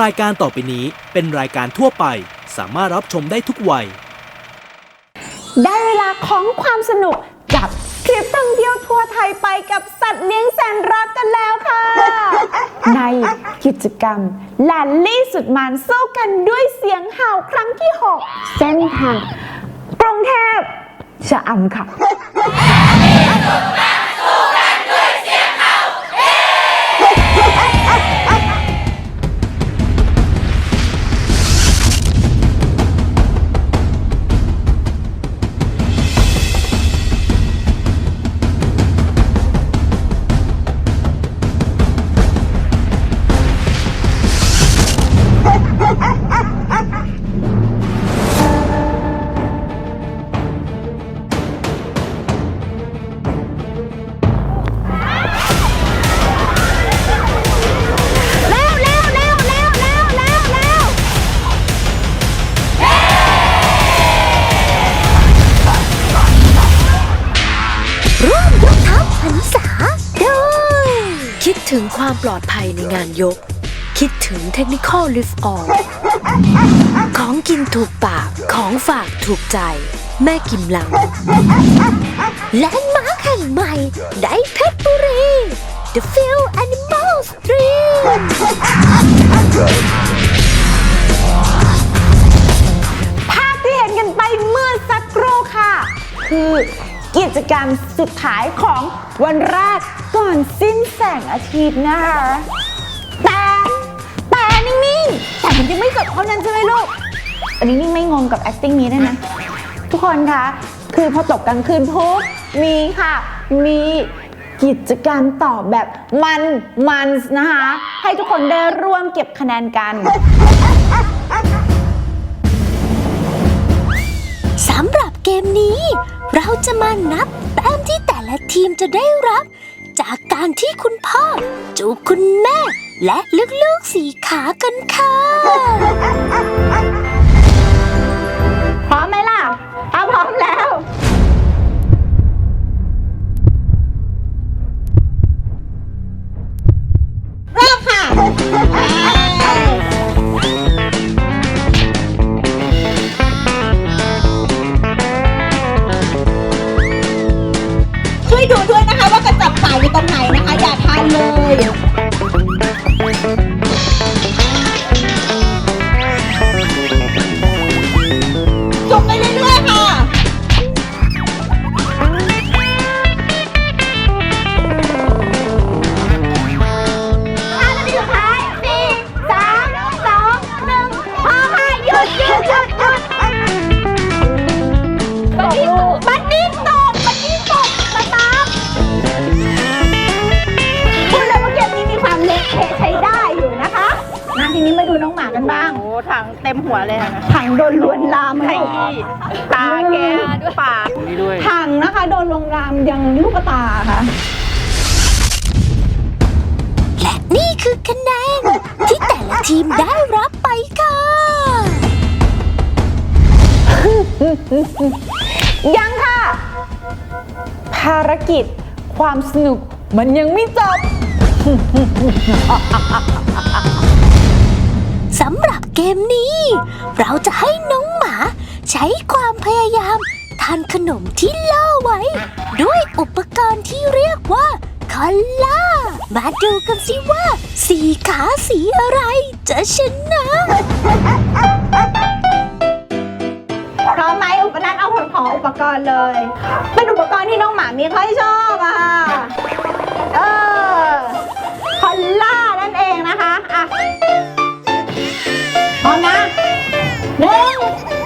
รายการต่อไปนี้เป็นรายการทั่วไป สามารถรับชมได้ทุกวัย ได้เวลาของความสนุกกับทริปท่องเที่ยวทัวร์ไทยไปกับสัตว์เลี้ยงแสนรักกันแล้วค่ะ ในกิจกรรมแลนลี่สุดมันสู้กันด้วยเสียงเห่าครั้งที่ 6 เส้นทางกรุงเทพชะอำค่ะ คนิฟออนของกินถูกปากของฝากถูกใจ แม่กิมลัง และมาร์คแห่งใหม่ได้เพชรบุรี The Field Animal Stream ภาพที่เห็นกันไปเมื่อสักครู่ค่ะ คือกิจกรรมสุดท้ายของวันแรกก่อนสิ้นแสงอาทิตย์นะคะ แต่มันยังไม่จบเท่านั้นใช่ไหมลูก อันนี้นิ่งไม่งงกับ acting นี้ได้วยนะ ทุกคนคะ คือพอตกกลางคืนปุ๊บมีค่ะ มีกิจกรรมต่อแบบมันมันนะคะ ให้ทุกคนได้ร่วมเก็บคะแนนกัน สำหรับเกมนี้ เราจะมานับแต้มที่แต่ละทีมจะได้รับ จากการที่คุณพ่อจูบคุณแม่ และลูกๆสีขากันค่ะ นี้มาดูน้องหมากันบ้าง โอ้ถังเต็มหัวเลยนะถังโดนลวนลามไข่ลูกตาแกด้วยปากถังนะคะ โดนลวนลามยังลูกตาค่ะ และนี่คือคะแนนที่แต่ละทีมได้รับไปค่ะ ยังค่ะ ภารกิจความสนุกมันยังไม่จบ สำหรับเกมนี้ เราจะให้น้องหมา ใช้ความพยายาม ทานขนมที่ล่อไว้ ด้วยอุปกรณ์ที่เรียกว่าคอลล่า มาดูกันสิว่า สีขาสีอะไรจะชนะ พร้อมไหมอุปนันเอาผลของอุปกรณ์เลย เป็นอุปกรณ์ที่น้องหมามีค่อยชอบอะค่ะ เออ คอลล่านั่นเองนะคะ อะ พร้อมนะหนึ่ง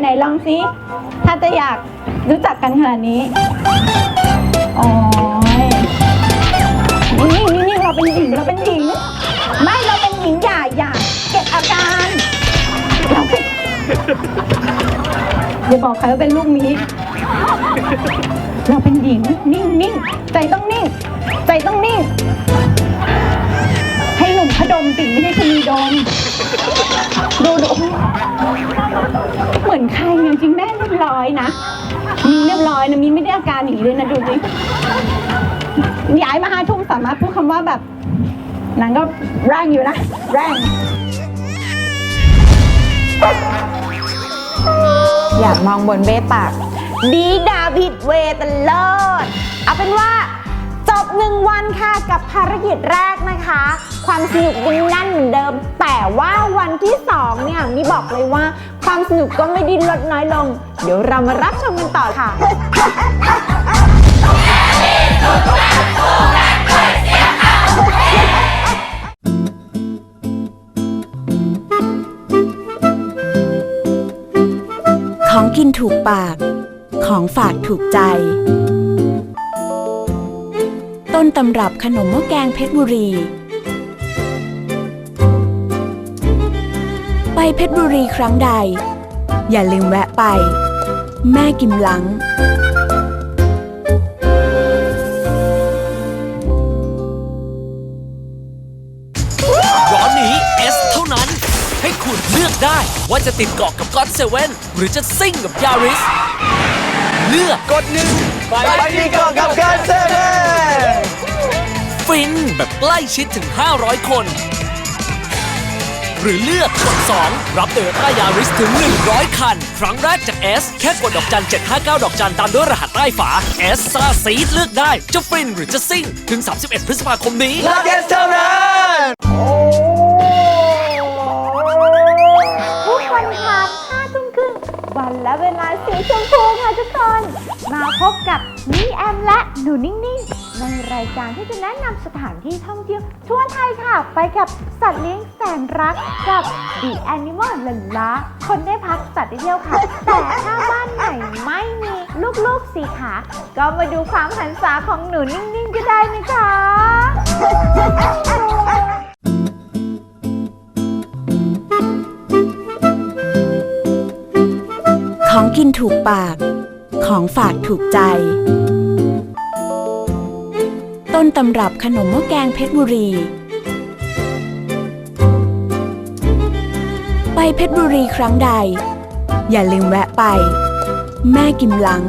ไหนไหนลองสิถ้าจะอยากรู้จักกันขนาดนี้โอ้ยนิ่งนิ่งเราเป็นหญิงเราเป็นหญิง ไม่เราเป็นหญิงอย่าอย่าเก็บอาการเราเป็นอย่าบอกใครว่าเป็นลูกมีเราเป็นหญิงนิ่งนิ่งใจต้องนิ่ง ใจต้องนิ่ง หนุ่มพดมสิไม่ใช่ชะนีดมดูดูเหมือนใครเนี่ยจริงแม่เรียบร้อยนะ มีเรียบร้อยนะ มีไม่ได้อาการอย่างนี้เลยนะดูสิย้ายมาห้าทุ่มสามารถพูดคำว่าแบบนางก็แรงอยู่นะ แรงอยากมองบนเบ้ปาก ดีดาผิดเวตเลิศเอาเป็นว่า บหนึ่งวันค่ะกับภารกิจแรกนะคะ ความสนุกยังแน่นเหมือนเดิม แต่ว่าวันที่สองเนี่ยมีบอกเลยว่าความสนุกก็ไม่ได้ลดน้อยลง เดี๋ยวเรามารับชมกันต่อค่ะของกินถูกปาก ของฝากถูกใจ ต้นตำรับขนมหม้อแกงเพชรบุรี ไปเพชรบุรีครั้งใด อย่าลืมแวะไป แม่กิมหลังร้อนนี้ S เท่านั้น ให้คุณเลือกได้ว่าจะติดเกาะกับก็ d เซเว่นหรือจะซิ่งกับยาริส เลือกกดหนึ่งไปที่เกาะกับก็ d เซเว่น ฟินแบบใกล้ชิดถึง 500 คน หรือเลือกกด2รับเตอต้ายาริสถึง 100 คัน ครั้งแรกจาก S แค่กดดอกจัน 759 ดอกจัน ตามด้วยรหัสใต้ฝา S ซาซีดเลือกได้ จะฟินหรือจะซิ่ง ถึง 31 พฤษภาคมนี้ทุ วันและเวลาสีชมพูค่ะทุกคน มาพบกับนี่แอมและหนูนิ่งๆ ในรายการที่จะแนะนำสถานที่ท่องเที่ยวทั่วไทยค่ะ ไปกับสัตว์เลี้ยงแสนรักกับ The Animal ลันลาคนได้พักสัตว์ได้เที่ยวค่ะ แต่ถ้าบ้านไหนไม่มีลูกๆสีขา ก็มาดูความหันษาของหนูนิ่งๆก็ได้นะคะ กินถูกปาก ของฝากถูกใจ ต้นตำรับขนมหม้อแกงเพชรบุรี ไปเพชรบุรีครั้งใด อย่าลืมแวะไป แม่กิมหลัง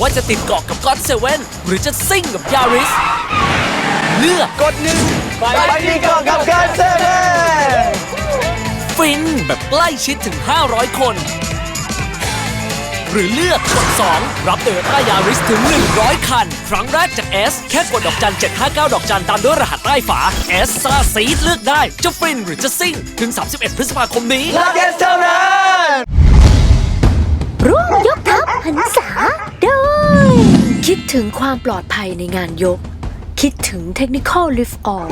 ว่าจะติดเกาะกับก็ d เซเว่นหรือจะซิ่งกับยาริสเลือกกดหนึ่งไปที่เกาะกับก็ d เซเว่นฟินแบบใกล้ชิดถึง 500 คน หรือเลือกกด 2 รับเดอต้ายาริสถึง 100 คัน ครั้งแรกจาก S แค่กดดอกจัน 759 ดอกจันตามด้วยรหัสใต้ฝา S ซาซีดเลือกได้ จะฟินหรือจะซิ่ง ถึง 31 พฤษภาคมนี้ร่วมยกทัพหันษาโดย คิดถึงความปลอดภัยในงานยก คิดถึงเทคนิคอลลิฟต์ออน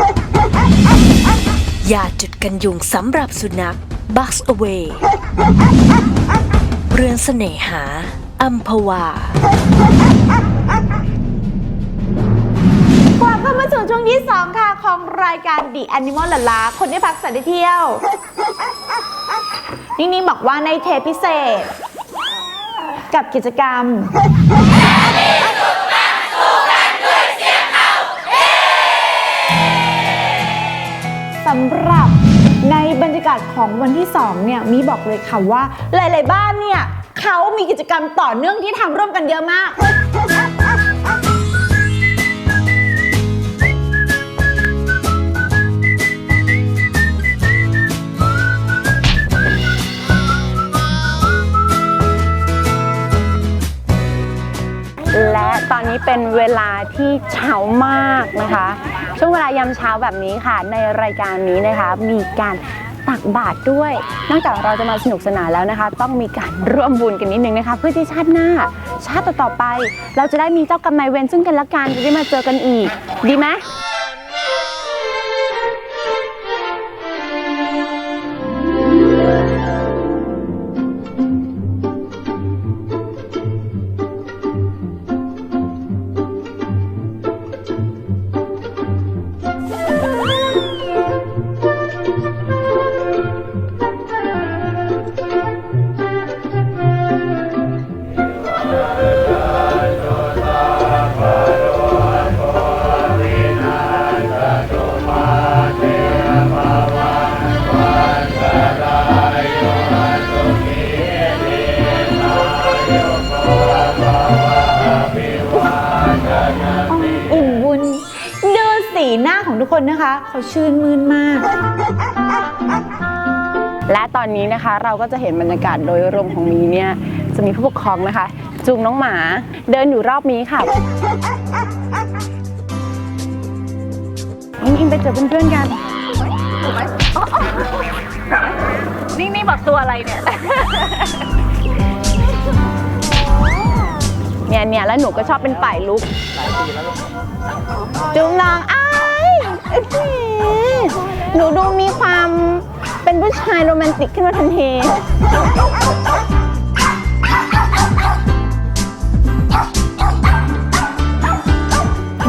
ยาจุดกันยุงสำหรับสุนัข Box Away เรือนเสน่หา อัมพวากลับเข้ามาสู่ช่วงที่ 2 ค่ะ ของรายการ The Animal ลลา คนได้พักสัตว์ได้เที่ยว นิ่งๆบอกว่าในเทปพิเศษ กับกิจกรรม สำหรับในบรรยากาศของวันที่ 2 เนี่ยมีบอกเลยค่ะว่า หลาย ๆ บ้านเนี่ยเขามีกิจกรรมต่อเนื่องที่ทำร่วมกันเยอะมาก เป็นเวลาที่เช้ามากนะคะ ช่วงเวลายามเช้าแบบนี้ค่ะ ในรายการนี้นะคะ มีการตักบาตรด้วย นอกจากเราจะมาสนุกสนานแล้วนะคะ ต้องมีการร่วมบุญกันนิดนึงนะคะ เพื่อที่ชาติหน้า ชาติต่อๆไป เราจะได้มีเจ้ากรรมนายเวรซึ่งกันและกันจะได้มาเจอกันอีก ดีไหมอิ่ม คนนะคะเขาชื่นมื่นมาก และตอนนี้นะคะเราก็จะเห็นบรรยากาศโดยรวมของมีเนี่ยจะมีผู้ปกครองนะคะ จูงน้องหมาเดินอยู่รอบนี้ค่ะอิงอิงไปเจอเพื่อนๆกันนี่นี่บอกตัวอะไรเนี่ย เนี่ยเนี่ยแล้วหนูก็ชอบเป็นป่ายลุกจุงน้องอ้ายอื้อ หนูดูมีความเป็นผู้ชายโรแมนติกขึ้นมาทันที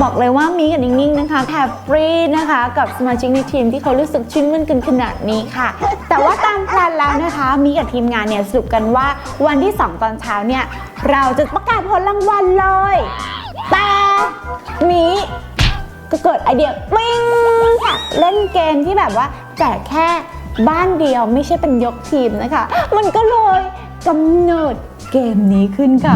บอกเลยว่ามีกับนิ่งๆนะคะแฮปปี้นะคะ กับสมาชิกในทีมที่เขารู้สึกชื่นมื่นกันขนาดนี้ค่ะ แต่ว่าตามแพลนแล้วนะคะ มีกับทีมงานเนี่ยสรุปกันว่าวันที่ 2 ตอนเช้าเนี่ย เราจะประกาศผลรางวัลเลย แต่มี ก็เกิดไอเดียปิ้งค่ะเล่นเกมที่แบบว่าแจกแค่บ้านเดียวไม่ใช่เป็นยกทีมนะคะ มันก็เลยกำเนิดเกมนี้ขึ้นค่ะ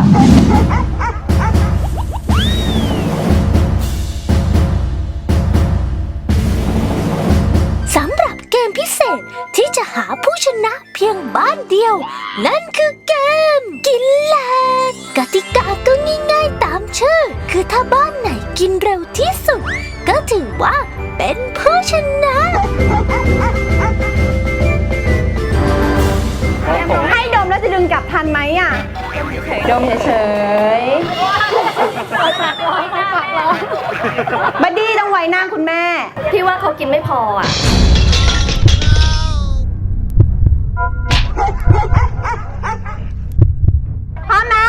สำหรับเกมพิเศษที่จะหาผู้ชนะเพียงบ้านเดียว นั่นคือเกม กินแลกกติกาก็ง่ายๆตามชื่อ คือถ้าบ้านไหน กินเร็วที่สุด ก็ถือว่าเป็นผู้ชนะ ให้ดมแล้วจะดึงกลับทันไหมอะ ดมเฉยๆบัดดี้ต้องไว้หน้าคุณแม่ พี่ว่าเขากินไม่พออะ พร้อมนะกิ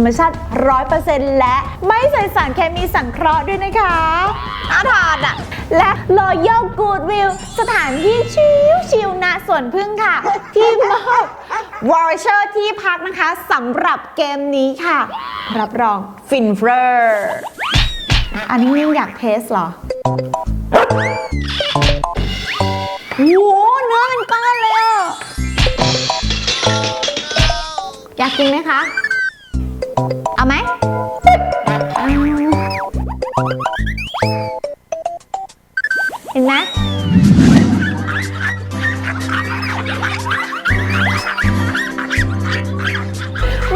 รรมชาติ 100%และไม่ใส่สารเคมีสังเคราะห์ด้วยนะคะน่าทานอะ และ Royal Goodwill สถานที่ชิวชิวๆณสวนพึ่งค่ะ ที่มอบวอร์เชอร์ที่พักนะคะสำหรับเกมนี้ค่ะ รับรองฟินเฟอร์อันนี้ยิ่งอยากเทสเหรอโอ้เนื้อเป็นก้อนเลยอะอยากกินไหมคะ เอาไหมเห็นไหม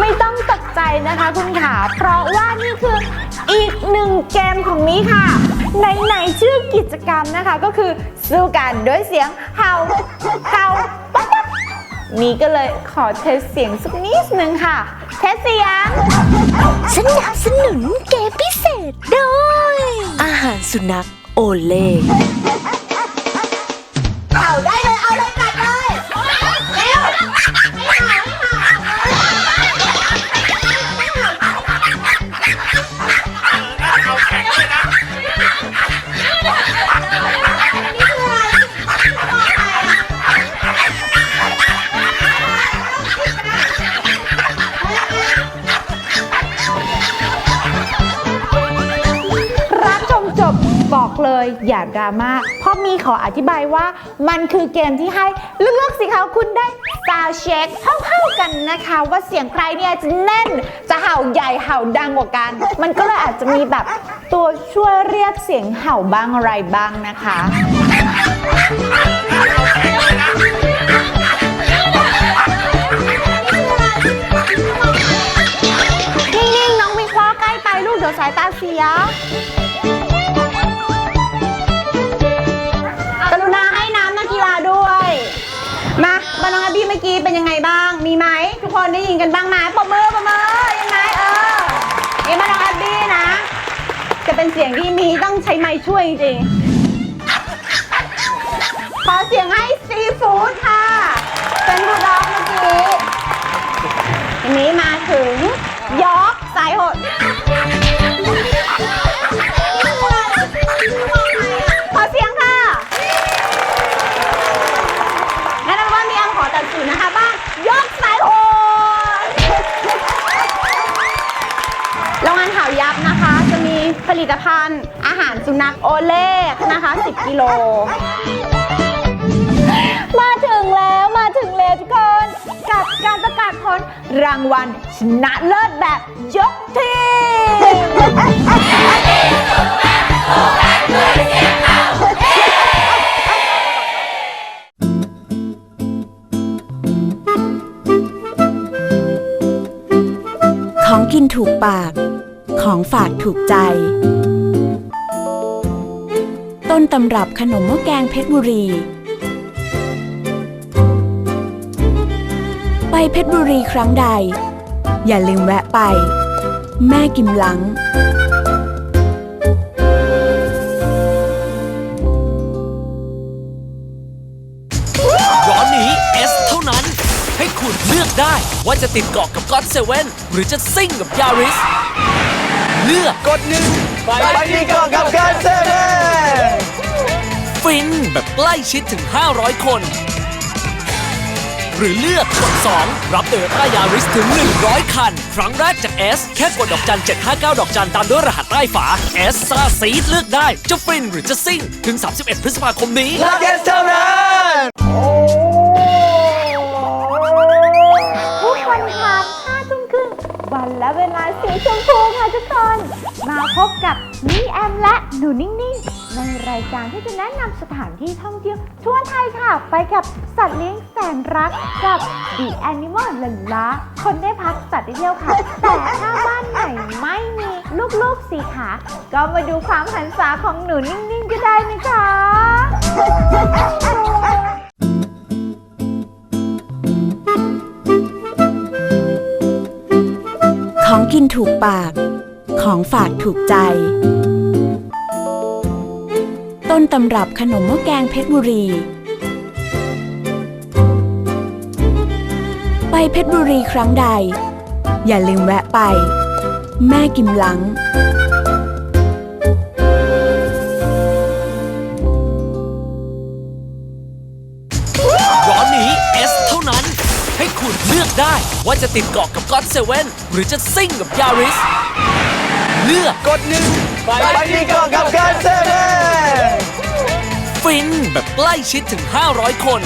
ไม่ต้องตกใจนะคะคุณขา เพราะว่านี่คืออีกหนึ่งเกมของนี้ค่ะไหนๆชื่อกิจกรรมนะคะก็คือสู้กันด้วยเสียงเห่าเห่า นี่ก็เลยขอเทสเสียงสักนิดนึงค่ะ เทสเสียง สนับสนุนเกมพิเศษโดยอาหารสุนัขโอเล่ อย่าดราม่าเพราะมีขออธิบายว่ามันคือเกมที่ให้เลือกสิคะคุณได้ซาวเช็คเท่าๆกันนะคะ ว่าเสียงใครเนี่ยจะแน่นจะเห่าใหญ่เห่าดังกว่ากัน มันก็เลยอาจจะมีแบบตัวช่วยเรียกเสียงเห่าบ้างอะไรบ้างนะคะนิ่งๆน้องวิเคราะห์ใกล้ไปลูกเดี๋ยวสายตาเสีย กันบ้างไหมปรบมือปรบมือยังไงเออนี่มาน้องอบบี้นะ จะเป็นเสียงที่มีต้องใช้ไม้ช่วยจริงๆขอเสียงให้ซีฟู้ดค่ะ ลิตภัณฑ์ อาหารสุนัขโอเล่นะคะ 10 กิโล มาถึงแล้วมาถึงแล้วทุกคน กับการประกาศผลรางวัลชนะเลิศแบบยกทีมของกินถูกปาก ของฝากถูกใจ ต้นตำรับขนมหม้อแกงเพชรบุรี ไปเพชรบุรีครั้งใด อย่าลืมแวะไป แม่กิมหลังร้อนนี้ S เท่านั้น ให้คุณเลือกได้ว่าจะติดเกาะกับก็อตเซเว่นหรือจะซิ่งกับยาริส เลือกกดหนึ่งไปที่เกาะกับก็อตเซเว่นฟินแบบใกล้ชิดถึง 500 คน หรือเลือกกด 2 รับเตอร์ต้ายาริสถึง 100 คัน ครั้งแรกจาก S แค่กดดอกจัน 759 ดอกจันตามด้วยรหัสใต้ฝา S ซาซีดเลือกได้ จะฟินหรือจะซิ่ง ถึง 31 พฤษภาคมนี้ทุกวันค่ะ5ทุ่มครึ่งวันและเวลา สีชมพูค่ะทุกคน มาพบกับนีแอมและหนูนิ่งๆ ในรายการที่จะแนะนำสถานที่ท่องเที่ยวทั่วไทยค่ะ ไปกับสัตว์เลี้ยงแสนรักกับ The Animal ลันล้าคนได้พักสัตว์ได้เที่ยวค่ะ แต่ถ้าบ้านไหนไม่มีลูกๆสีขา ก็มาดูความหันษาของหนูนิ่งๆก็ได้นะคะ ของกินถูกปาก ของฝากถูกใจ ต้นตำรับขนมหม้อแกงเพชรบุรี ไปเพชรบุรีครั้งใด อย่าลืมแวะไป แม่กิมหลัง ได้ว่าจะติดเกาะกับก็อตเซเว่นหรือจะซิ่งกับยาริส เลือกกดหนึ่งไปติดเกาะกับก็อตเซเว่นฟินแบบใกล้ชิดถึง 500 คน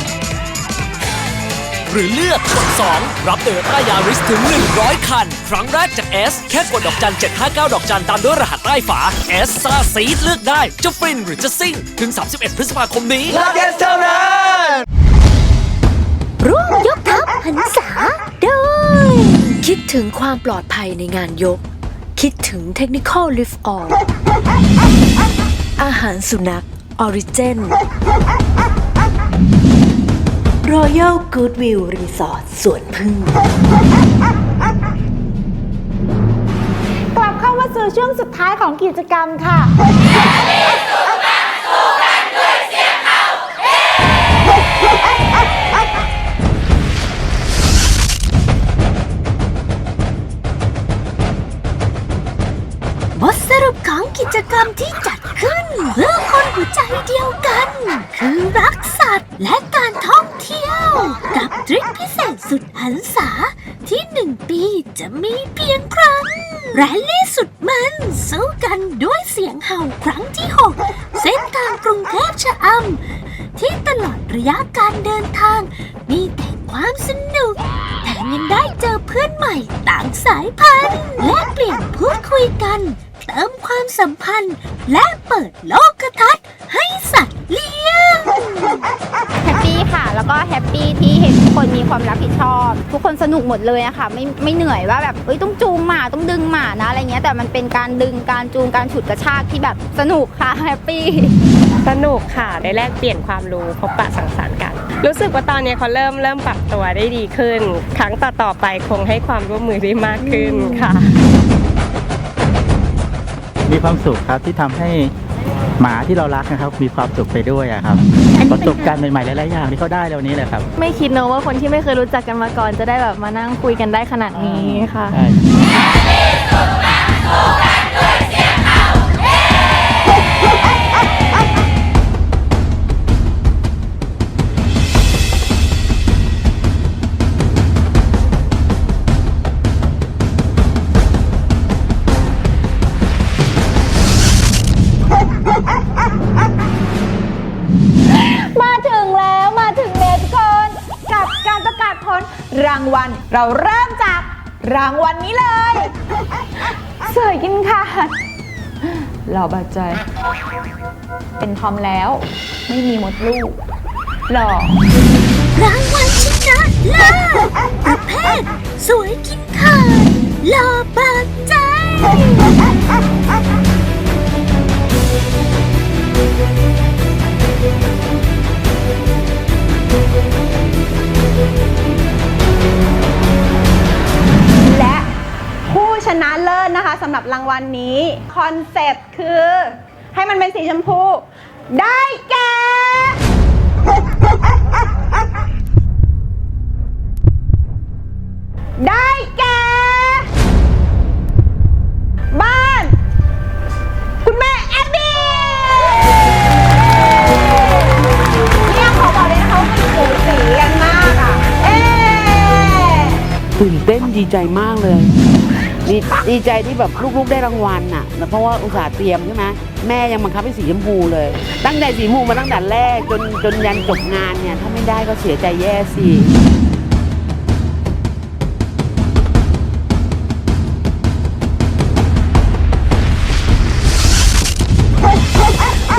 หรือเลือกกด 2 รับเตอร์ต้ายาริสถึง 100 คัน ครั้งแรกจาก S แค่กดดอกจัน 759 ดอกจันตามด้วยรหัสใต้ฝา S ซาซีดเลือกได้ จะฟินหรือจะซิ่ง ถึง 31 พฤษภาคมนี้ร่วมยกทัพ หันษาโดยคิดถึงความปลอดภัยในงานยก คิดถึงเทคนิคอลลิฟต์อออาหารสุนัขออริเจน Royal Goodwill Resort สวนพึ่ง กลับเข้ามาสู่ช่วงสุดท้ายของกิจกรรมค่ะ จกรรมที่จัดขึ้นเพื่อคนหัวใจเดียวกัน คือรักสัตว์และการท่องเที่ยว กับทริปพิเศษสุดหันษาที่หนึ่งปีจะมีเพียงครั้งแรลลี่สุดมันสู้กันด้วยเสียงเห่าครั้งที่6เส้นทางกรุงเทพชะอำที่ตลอดระยะการเดินทาง มีแต่ความสนุกแถมยังได้เจอเพื่อนใหม่ต่างสายพันธุ์และเปลี่ยนพูดคุยกัน เติมความสัมพันธ์ และเปิดโลกทัศน์ให้สัตว์เลี้ยง แฮปปี้ค่ะ แล้วก็แฮปปี้ที่เห็นทุกคนมีความรับผิดชอบ ทุกคนสนุกหมดเลยอะค่ะ ไม่ไม่เหนื่อยว่าแบบเอ้ยต้องจูงหมาต้องดึงหมานะอะไรเงี้ยแต่มันเป็นการดึงการจูงการฉุดกระชากที่แบบสนุกค่ะแฮปปี้ สนุกค่ะ ได้แลกเปลี่ยนความรู้พบปะสังสรรค์กัน รู้สึกว่าตอนนี้เขาเริ่มเริ่มปรับตัวได้ดีขึ้น ครั้งต่อๆไปคงให้ความร่วมมือได้มากขึ้นค่ะ มีความสุขครับที่ทำให้หมาที่เรารักนะครับ มีความสุขไปด้วยอะครับประสบการณ์ใหม่ๆหลายๆอย่างที่เขาได้แล้วนี้แหละครับ ไม่คิดเนอะว่าคนที่ไม่เคยรู้จักกันมาก่อน จะได้แบบมานั่งคุยกันได้ขนาดนี้ค่ะ รอบาดใจ เป็นทอมแล้ว ไม่มีมดลูก หล่อรางวัลชนะเลิศประเภท สวยกินขาดหล่อบาดใจ และผู้ชนะเลิศนะคะสำหรับรางวัลนี้ คอนเซปต์ คือ ให้มันเป็นสีชมพู ได้แก่ได้แก่บ้าน คุณแม่แอบบี้เนี่ยขอบอกเลยนะคะว่ามันสูสีกันมากอะ เอ๊ะ ตื่นเต้นดีใจมาก ดีใจที่แบบลูกๆได้รางวัลน่ะเพราะว่าอุตส่าห์เตรียมใช่ไหมแม่ยังบังคับให้สีชมพูเลย ตั้งแต่สีชมพูมาตั้งแต่แรกจนจนยันจบงานเนี่ยถ้าไม่ได้ก็เสียใจแย่สิ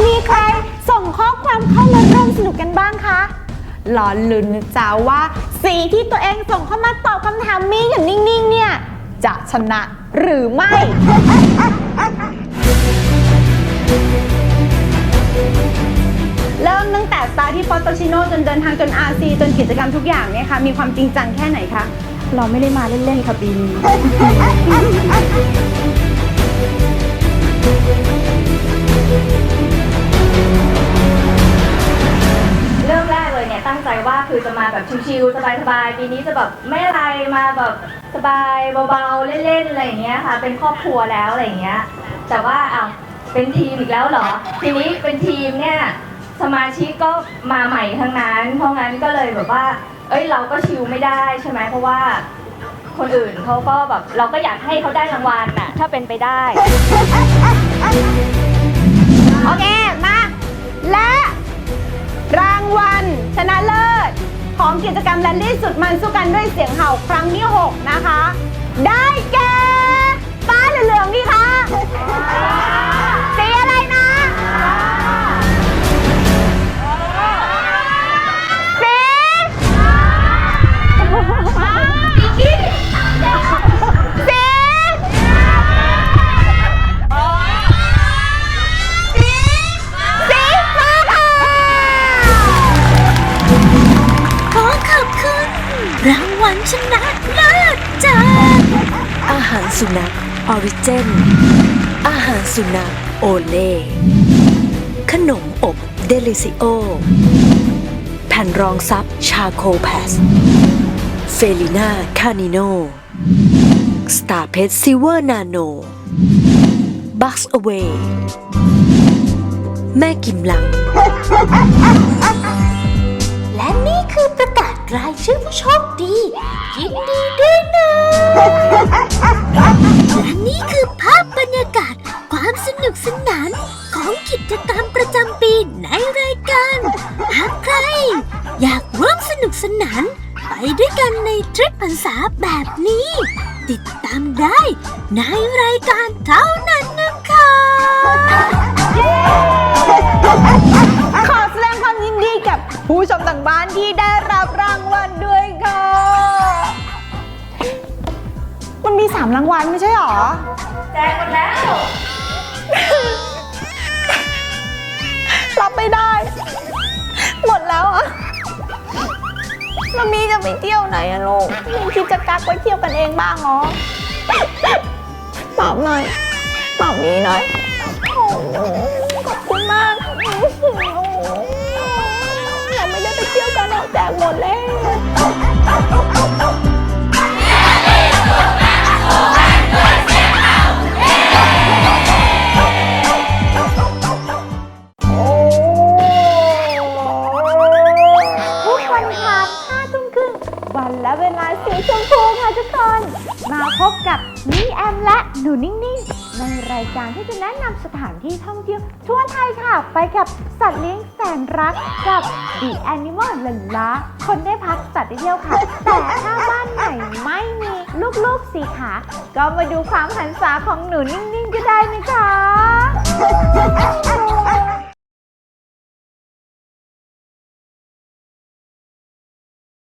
มีใครส่งข้อความเข้ามาร่วมสนุกกันบ้างคะรอลุ้นนะจ๊ะว่าสีที่ตัวเองส่งเข้ามาตอบคำถามมีอย่างนิ่งๆเนี่ย จะชนะหรือไม่ เริ่มตั้งแต่สตาร์ที่ฟอสโตชิโนจนเดินทางจน RC จนกิจกรรมทุกอย่างเนี่ยค่ะ มีความจริงจังแค่ไหนคะ เราไม่ได้มาเล่น ๆ ค่ะปีนี้เริ่ ใจว่าคือจะมาแบบชิลๆสบายๆปีนี้จะแบบไม่อะไรมาแบบสบายเบาๆเล่นๆอะไรอย่างเงี้ยค่ะ เป็นครอบครัวแล้วอะไรอย่างเงี้ย แต่ว่าอ้าวเป็นทีมอีกแล้วเหรอ ทีนี้เป็นทีมเนี่ยสมาชิกก็มาใหม่ทั้งนั้น เพราะงั้นก็เลยแบบว่า เอ้ยเราก็ชิลไม่ได้ใช่ไหมเพราะว่าคนอื่นเขาก็แบบเราก็อยากให้เขาได้รางวัลน่ะถ้าเป็นไปได้ โอเค มา และ รางวัลชนะเลิศ ของกิจกรรมแรลลี่สุดมันสู้กันด้วยเสียงเห่าครั้งที่ 6 นะคะ ได้แก่ป้าเหลืองๆนี่คะ อาหารสุนัขออริเจน อาหารสุนัขโอเล่ขนมอบเดลิซิโอ แผ่นรองซับชาโคแพสเฟลิน่าคานิโนสตาร์เพชรซิเวอร์นาโนบัคส์อเวย์แม่กิมลัง ราศรายชื่อผู้โชคดี ยินดีด้วยนะและนี่คือภาพบรรยากาศความสนุกสนานของกิจกรรมประจำปีในรายการ หากใคร อยากร่วมสนุกสนาน ไปด้วยกันในทริปพรรษาแบบนี้ ติดตามได้ในรายการเท่านั้น รางวัลไม่ใช่หรอ แจกหมดแล้ว รับไม่ได้ หมดแล้วอะแล้วมีจะไปเที่ยวไหนอะลูกมีคิดจะกักไว้เที่ยวกันเองบ้างเหรอตอบหน่อยตอบนี้หน่อยโอ้โหขอบคุณมากโอ้โหเราไม่ได้ไปเที่ยวกันหรอกแจกหมดแล้ว พบกับนีแอมและหนูนิ่งๆ ในรายการที่จะแนะนำสถานที่ท่องเที่ยวทั่วไทยค่ะ ไปกับสัตว์เลี้ยงแสนรักกับ The Animal ลันลาคนได้พักสัตว์ได้เที่ยวค่ะ แต่ถ้าบ้านไหนไม่มีลูกๆสีขา ก็มาดูความหันษาของหนูนิ่งๆก็ได้นะคะ